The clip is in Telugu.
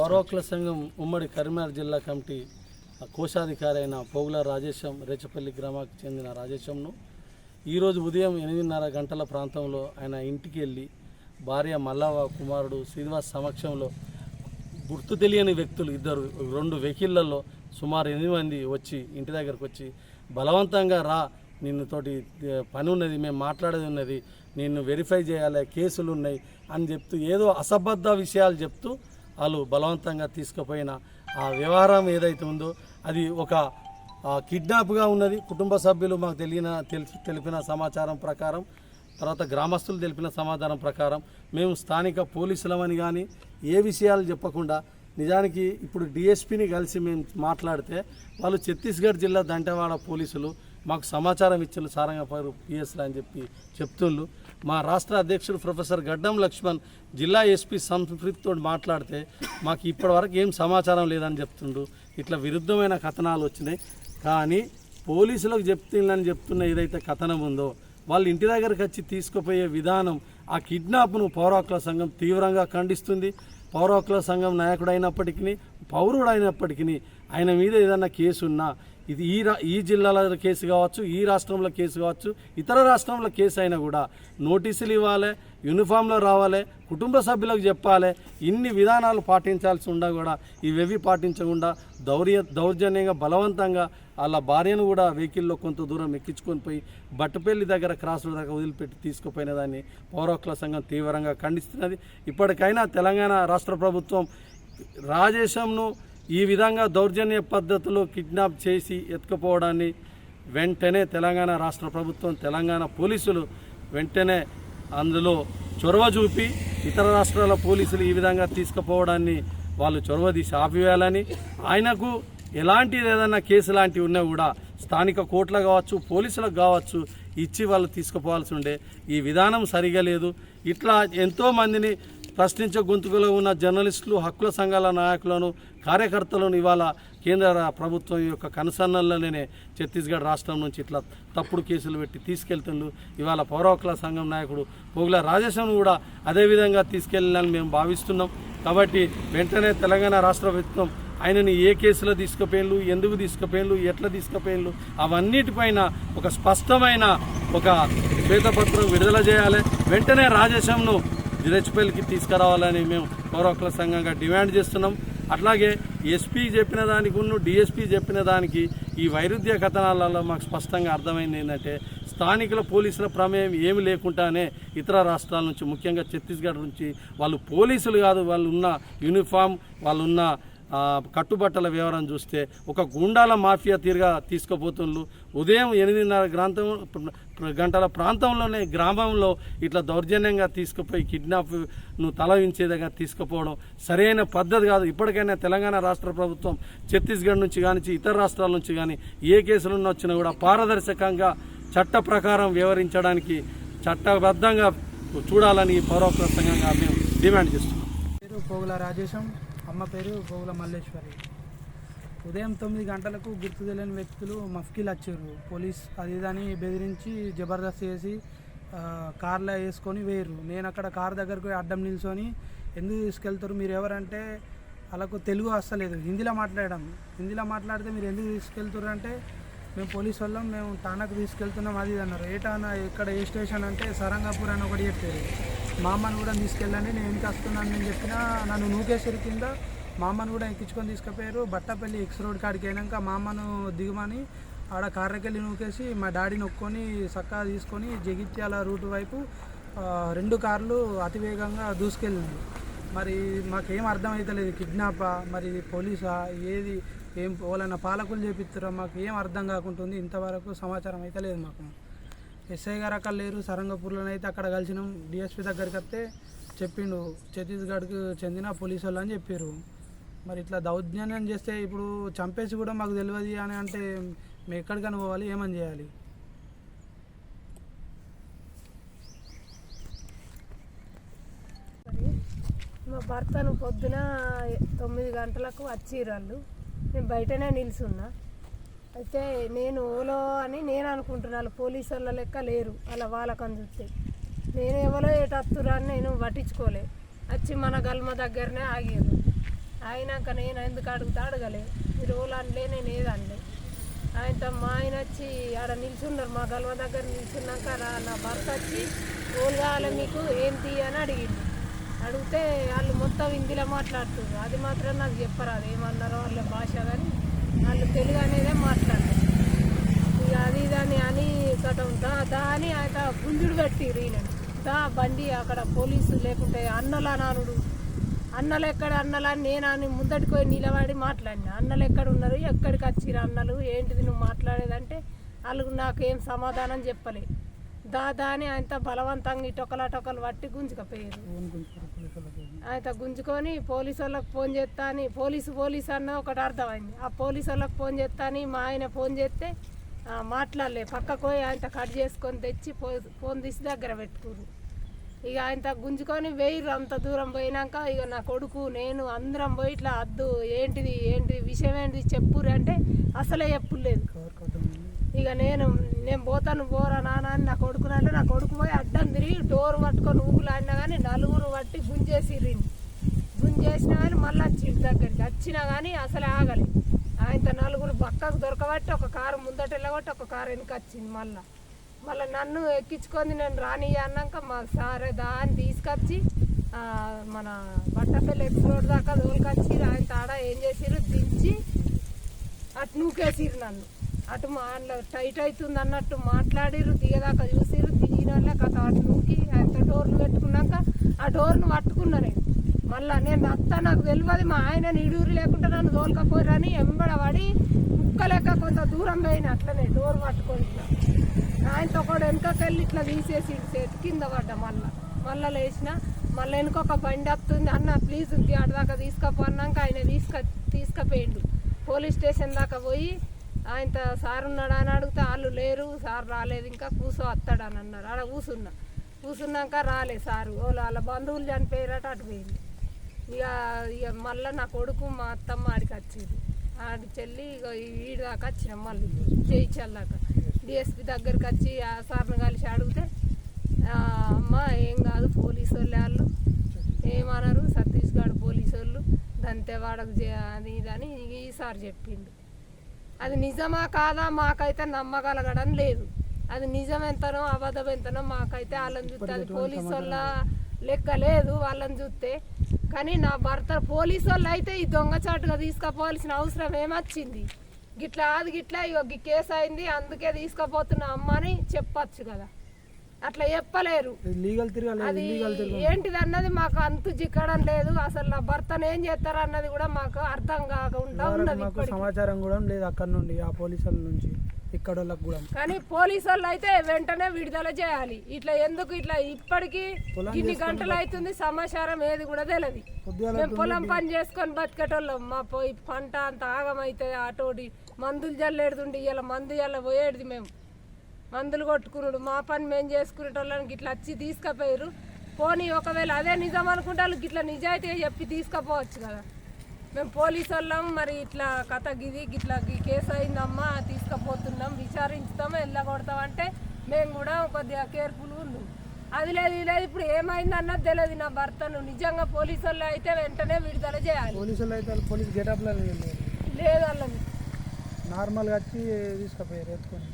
పౌరవకుల సంఘం ఉమ్మడి కరీంనగర్ జిల్లా కమిటీ కోశాధికారి అయిన పోగుల రాజేశం రేచపల్లి గ్రామానికి చెందిన రాజేశంను. ఈరోజు ఉదయం ఎనిమిదిన్నర గంటల ప్రాంతంలో ఆయన ఇంటికి వెళ్ళి భార్య మల్లవ కుమారుడు శ్రీనివాస్ సమక్షంలో గుర్తు తెలియని వ్యక్తులు ఇద్దరు రెండు వెహికల్లలో సుమారు ఎనిమిది మంది వచ్చి ఇంటి దగ్గరకు వచ్చి బలవంతంగా రా నిన్నుతోటి తోటి పని ఉన్నది మేము మాట్లాడేది ఉన్నది నిన్ను వెరిఫై చేయాలి కేసులు ఉన్నాయి అని చెప్తూ ఏదో అసబద్ధ విషయాలు చెప్తూ వాళ్ళు బలవంతంగా తీసుకుపోయిన ఆ వ్యవహారం ఏదైతే ఉందో అది ఒక కిడ్నాప్గా ఉన్నది. కుటుంబ సభ్యులు మాకు తెలియన తెలిసి తెలిపిన సమాచారం ప్రకారం తర్వాత గ్రామస్తులు తెలిపిన సమాధానం ప్రకారం మేము స్థానిక పోలీసులమని కానీ ఏ విషయాలు చెప్పకుండా నిజానికి ఇప్పుడు డిఎస్పిని కలిసి మేము మాట్లాడితే వాళ్ళు ఛత్తీస్గఢ్ జిల్లా దంటవాడ పోలీసులు మాకు సమాచారం ఇచ్చారు సారంగపారు పిఎస్లు అని చెప్పి చెప్తుళ్ళు మా రాష్ట్ర అధ్యక్షుడు ప్రొఫెసర్ గడ్డం లక్ష్మణ్ జిల్లా ఎస్పీ సంస్కృతితో మాట్లాడితే మాకు ఇప్పటివరకు ఏం సమాచారం లేదని చెప్తుండు. ఇట్లా విరుద్ధమైన కథనాలు వచ్చినాయి. కానీ పోలీసులకు చెప్తుందని చెప్తున్న ఏదైతే కథనం ఉందో వాళ్ళ ఇంటి దగ్గరకు వచ్చి తీసుకుపోయే విధానం ఆ కిడ్నాప్ను పౌరాకుల సంఘం తీవ్రంగా ఖండిస్తుంది. పౌరాకుల సంఘం నాయకుడైనప్పటికీ పౌరుడైనప్పటికీ పౌరుడు అయినప్పటికీ ఆయన మీద ఏదైనా కేసు ఉన్నా ఇది ఈ రా ఈ జిల్లాల కేసు కావచ్చు ఈ రాష్ట్రంలో కేసు కావచ్చు ఇతర రాష్ట్రంలో కేసు అయినా కూడా నోటీసులు ఇవ్వాలి యూనిఫామ్లో రావాలి కుటుంబ సభ్యులకు చెప్పాలి ఇన్ని విధానాలు పాటించాల్సి ఉండా కూడా ఇవేవి పాటించకుండా దౌర్య దౌర్జన్యంగా బలవంతంగా వాళ్ళ భార్యను కూడా వెహికల్లో కొంత దూరం ఎక్కించుకొని పోయి బట్టపల్లి దగ్గర క్రాస్ రోడ్ దగ్గర వదిలిపెట్టి తీసుకుపోయిన దాన్ని పౌరోక్ల సంఘం తీవ్రంగా ఖండిస్తున్నది. ఇప్పటికైనా తెలంగాణ రాష్ట్ర ప్రభుత్వం రాజేశంను ఈ విధంగా దౌర్జన్య పద్ధతిలో కిడ్నాప్ చేసి ఎత్తుకుపోవడాన్ని వెంటనే తెలంగాణ రాష్ట్ర ప్రభుత్వం తెలంగాణ పోలీసులు వెంటనే అందులో చొరవ చూపి ఇతర రాష్ట్రాల పోలీసులు ఈ విధంగా తీసుకుపోవడాన్ని వాళ్ళు చొరవ తీసి ఆపివేయాలని ఆయనకు ఎలాంటిది ఏదైనా కేసు లాంటివి ఉన్నా కూడా స్థానిక కోర్టులు కావచ్చు పోలీసులకు కావచ్చు ఇచ్చి వాళ్ళు తీసుకుపోవాల్సి ఉండే ఈ విధానం సరిగా లేదు. ఇట్లా ఎంతోమందిని ప్రశ్నించే గొంతుకులో ఉన్న జర్నలిస్టులు హక్కుల సంఘాల నాయకులను కార్యకర్తలను ఇవాళ కేంద్ర ప్రభుత్వం యొక్క కనుసన్నల్లోనే ఛత్తీస్గఢ్ రాష్ట్రం నుంచి ఇట్లా తప్పుడు కేసులు పెట్టి తీసుకెళ్తుండ్రు. ఇవాళ పౌరవకుల సంఘం నాయకుడు పోగుల రాజేశం కూడా అదేవిధంగా తీసుకెళ్ళాలని మేము భావిస్తున్నాం. కాబట్టి వెంటనే తెలంగాణ రాష్ట్ర ప్రభుత్వం ఆయనని ఏ కేసులో తీసుకుపోయిన్లు ఎందుకు తీసుకుపోయిన్లు ఎట్లా తీసుకుపోయిండ్లు అవన్నిటిపైన ఒక స్పష్టమైన ఒక శ్వేతపత్రం విడుదల చేయాలి. వెంటనే రాజేశంను జిరెచ్పల్లికి తీసుకురావాలని మేము పౌర సంఘంగా డిమాండ్ చేస్తున్నాం. అట్లాగే ఎస్పీ చెప్పిన దానికి ఉన్న డిఎస్పీ చెప్పిన దానికి ఈ వైరుధ్య కథనాలలో మాకు స్పష్టంగా అర్థమైంది ఏంటంటే స్థానికుల పోలీసుల ప్రమేయం ఏమి లేకుండానే ఇతర రాష్ట్రాల నుంచి ముఖ్యంగా ఛత్తీస్గఢ్ నుంచి వాళ్ళు పోలీసులు కాదు వాళ్ళు ఉన్న యూనిఫామ్ వాళ్ళు ఉన్న కట్టుబట్టల వివరం చూస్తే ఒక గుండాల మాఫియా తీరుగా తీసుకుపోతుండ్రు ఉదయం ఎనిమిదిన్నర గ్రాంతం గంటల ప్రాంతంలోనే గ్రామంలో ఇట్లా దౌర్జన్యంగా తీసుకుపోయి కిడ్నాప్ను తలవించేదిగా తీసుకుపోవడం సరైన పద్ధతి కాదు. ఇప్పటికైనా తెలంగాణ రాష్ట్ర ప్రభుత్వం ఛత్తీస్గఢ్ నుంచి కానీ ఇతర రాష్ట్రాల నుంచి కానీ ఏ కేసులు వచ్చినా కూడా పారదర్శకంగా చట్ట ప్రకారం వ్యవహరించడానికి చట్టబద్ధంగా చూడాలని పౌరప్రసంగంగా మేము డిమాండ్ చేస్తున్నాం. పోగుల రాజేశం. అమ్మ పేరు గోగుల మల్లేశ్వరి. ఉదయం తొమ్మిది గంటలకు గుర్తు తెలియని వ్యక్తులు మఫ్కిల్ వచ్చారు. పోలీస్ అది ఇదని బెదిరించి జబర్దస్త్ చేసి కార్లో వేసుకొని వేయరు. నేను అక్కడ కార్ దగ్గరకు అడ్డం నిల్చొని ఎందుకు తీసుకెళ్తారు? మీరు ఎవరంటే వాళ్ళకు తెలుగు వస్తలేదు హిందీలో మాట్లాడడం. హిందీలో మాట్లాడితే మీరు ఎందుకు తీసుకెళ్తారు అంటే మేము పోలీస్ వాళ్ళం మేము టానాకు తీసుకెళ్తున్నాం అది అన్నారు. ఏ టానా ఎక్కడ ఏ స్టేషన్ అంటే సరంగాపూర్ అని ఒకటి చెప్పారు మా అమ్మను కూడా తీసుకెళ్ళండి నేను ఇంకా వస్తున్నాను నేను చెప్పినా నన్ను నూకేశ్వరి కింద మా అమ్మను కూడా ఎక్కించుకొని తీసుకుపోయారు. బట్టపల్లి ఎక్స్ రోడ్ కాడికి అయినాక మా అమ్మను దిగమని ఆడ కార్రకెళ్ళి నూకేసి మా డాడీ నొక్కొని చక్కగా తీసుకొని జగిత్యాల రూట్ వైపు రెండు కార్లు అతివేగంగా దూసుకెళ్ళింది. మరి మాకేం అర్థమవుతలేదు కిడ్నాపా మరి పోలీసా ఏది? ఏం వాళ్ళన్న పాలకులు చేపిస్తారో మాకు ఏం అర్థం కాకుంటుంది? ఇంతవరకు సమాచారం అయితే లేదు మాకు. ఎస్ఐ గారు అక్కడ లేరు సరంగపూర్లో అయితే అక్కడ కలిసినాం. డిఎస్పీ దగ్గరికి వస్తే చెప్పిండు ఛత్తీస్గఢ్కి చెందిన పోలీసు వాళ్ళు అని చెప్పారు మరి ఇట్లా దౌర్జన్యం చేస్తే ఇప్పుడు చంపేసి కూడా మాకు తెలియదు అని అంటే మేము ఎక్కడికైనా పోవాలి ఏమని చేయాలి? మా భర్తను పొద్దున తొమ్మిది గంటలకు వచ్చిర్రు వాళ్ళు. నేను బయటనే నిల్చున్నా. అయితే నేను ఓలో అని నేను అనుకుంటున్నాను పోలీసు వాళ్ళ లెక్క లేరు అలా వాళ్ళకు చూస్తే. నేను ఎవరో ఏటత్తురా అని నేను పట్టించుకోలే. వచ్చి మన గల్మ దగ్గరనే ఆగారు అయినాక నేను ఎందుకు అడుగుతా అడగలే. మీరు ఓలాండ్లే నేను ఏదండి ఆయనతో మా ఆయన వచ్చి ఆడ నిల్చున్నారు మా గల్వ దగ్గర నిల్చున్నాక నా నా భర్త వచ్చి ఓలు కావాలి మీకు ఏం తీయని అడిగింది అడిగితే వాళ్ళు మొత్తం హిందీలో మాట్లాడుతున్నారు. అది మాత్రం నాకు చెప్పరాదు. ఏమన్నారో వాళ్ళ భాష కానీ వాళ్ళు తెలుగు అనేదే మాట్లాడారు. ఇక అది దాని అని కథం దా దా అని ఆయన గుంజుడు కట్టిరు ఈయన. దా బండి అక్కడ పోలీసు లేకుంటే అన్నలా నానుడు. అన్నలు ఎక్కడ అన్నలా? నేను అని ముందటికి పోయి నిలబడి మాట్లాడినా. అన్నలు ఎక్కడ ఉన్నారు? ఎక్కడికి వచ్చిరు అన్నలు? ఏంటిది నువ్వు మాట్లాడేదంటే వాళ్ళు నాకేం సమాధానం చెప్పలే. దా దా అని ఆయనతో బలవంతంగా ఇటొకలు టొకలు పట్టి గుంజుకపోయారు ఫోన్ ఆయన గుంజుకొని పోలీసు వాళ్ళకి ఫోన్ చేస్తా అని పోలీసు పోలీసు అన్న ఒకటి అర్థమైంది. ఆ పోలీసు వాళ్ళకి ఫోన్ చేస్తా అని మా ఆయన ఫోన్ చేస్తే మాట్లాడలే. పక్కకు పోయి ఆయన కట్ చేసుకొని తెచ్చి ఫో- ఫోన్ తీసి దగ్గర పెట్టుకురు ఇక ఆయన గుంజుకొని వేయరు అంత దూరం పోయినాక ఇక నా కొడుకు నేను అందరం పోయి ఇట్లా అద్దు ఏంటిది ఏంటిది విషయం ఏంటిది చెప్పురు అంటే అసలే చెప్పులేదు. ఇక నేను నేను పోతాను పోరా నాన్న అని నా కొడుకుని అంటే నా కొడుకు పోయి అడ్డం తిరిగి డోర్ పట్టుకొని ఊగులాడినా కానీ నలుగురు పట్టి గుంజేసిర్రు గుంజేసినా కానీ మళ్ళీ వచ్చిండు దగ్గరికి. వచ్చినా కానీ అసలు ఆగలే. ఆయన నలుగురు పక్కకు దొరకబట్టి ఒక కారు ముందట వెళ్ళబట్టి ఒక కారు వెనక వచ్చింది మళ్ళీ. మళ్ళీ నన్ను ఎక్కించుకొని నేను రాని అన్నాక మా సారే దాన్ని తీసుకొచ్చి మన బట్టపల్లి ఎక్స్ రోడ్ దాకా దోలుకొచ్చి ఆయన తాడ ఏం చేసిరు దించి అటు నూకేసిరు నన్ను. అటు మా అందులో టైట్ అవుతుంది అన్నట్టు మాట్లాడిర్రు దిగదాకా చూసిరు దిగిన వాళ్ళకి కథ అటు నూకి అంత డోర్లు పెట్టుకున్నాక ఆ డోర్ను పట్టుకున్నా నేను. మళ్ళా నేను అత్త నాకు తెలియదు మా ఆయన నిడూరు లేకుండా నన్ను తోలుకపోయారని ఎంబడ పడి కుక్క లెక్క కొంత దూరం పోయిన అట్లనే డోర్ పట్టుకొని ఆయనతో కూడా వెనకకెళ్ళి ఇట్లా తీసేసి చేతి కింద పడ్డా మళ్ళా. మళ్ళా లేచిన మళ్ళీ వెనుకొక బండి వస్తుంది అన్న ప్లీజ్ ఇంటి తీసుకపోన్నాక ఆయన తీసుక తీసుకపోయిండు. పోలీస్ స్టేషన్ దాకా పోయి ఆయన సార్ ఉన్నాడా అని అడిగితే వాళ్ళు లేరు సార్ రాలేదు ఇంకా కూసో వస్తాడు అని అన్నారు. ఆడ కూసున్నా. కూసున్నాక రాలే సారు. వాళ్ళు వాళ్ళ బంధువులు చనిపోయారట అటు పోయింది. ఇక ఇక మళ్ళీ నా కొడుకు మా అత్తమ్మ ఆడికి వచ్చేది. ఆడి చెల్లి ఇక ఈడు దాకా వచ్చినాం మళ్ళీ. చేయించాలి డిఎస్పి దగ్గరికి వచ్చి ఆ సార్ని కలిసి అడిగితే అమ్మ ఏం కాదు పోలీసు వాళ్ళు. వాళ్ళు ఏమన్నారు ఛత్తీస్గఢ్ పోలీసు వాళ్ళు దంతేవాడకు అది ఇది అని ఈసారి చెప్పిండు. అది నిజమా కాదా మాకైతే నమ్మగలగడం లేదు. అది నిజం ఎంతనో అబద్ధం ఎంతనో మాకైతే వాళ్ళని చూస్తే అది పోలీసు వాళ్ళ లెక్క లేదు వాళ్ళని చూస్తే. కానీ నా భర్త పోలీసు వాళ్ళు అయితే ఈ దొంగచాటుగా తీసుకుపోవాల్సిన అవసరం ఏమొచ్చింది? గిట్లా అది గిట్లా ఈ కేసు అయింది అందుకే తీసుకుపోతున్నా అమ్మ అని చెప్పచ్చు కదా. అట్లా చెప్పలేరు. లీగల్ అది ఏంటిది అన్నది మాకు అంతు చిక్కడం లేదు. అసలు నా భర్తను ఏం చేస్తారు అన్నది కూడా మాకు అర్థం కాకుండా ఉన్నది. సమాచారం కూడా లేదు అక్కడ నుండి ఆ పోలీసుల నుంచి ఇక్కడ కూడా. కానీ పోలీసు వాళ్ళు అయితే వెంటనే విడుదల చేయాలి. ఇట్లా ఎందుకు ఇట్లా ఇప్పటికి ఇన్ని గంటలు అవుతుంది సమాచారం ఏది కూడా తెలియదు మేము పొలం పని చేసుకొని బతికేటోళ్ళం. మా పోయి పంట అంత ఆగమైతే అటోడి మందులు జల్లేడుతుండే ఇలా మందు జల్ల పోయేది మేము. మందులు కొట్టుకున్నాడు మా పని మేము చేసుకునేటోళ్ళని ఇట్లా వచ్చి తీసుకుపోయారు పోనీ ఒకవేళ అదే నిజం అనుకుంటే వాళ్ళు ఇట్లా నిజాయితీగా చెప్పి తీసుకుపోవచ్చు కదా. మేము పోలీసు వాళ్ళం మరి ఇట్లా కథ గిది ఇట్లా కేసు అయిందమ్మా తీసుకుపోతున్నాం విచారించుతాం వెళ్ళగొడతాం అంటే మేము కూడా కొద్దిగా కేర్ఫుల్ ఉన్నాం అది లేదు ఇది లేదు ఇప్పుడు ఏమైంది అన్నది తెలియదు నా భర్తను. నిజంగా పోలీసు వాళ్ళు అయితే వెంటనే విడుదల చేయాలి. పోలీసులు అయితే వాళ్ళు పోలీస్ గెటప్లో వెళ్ళారు లేదు వాళ్ళని. నార్మల్గా వచ్చి తీసుకుపోయారు ఎత్తుకొని.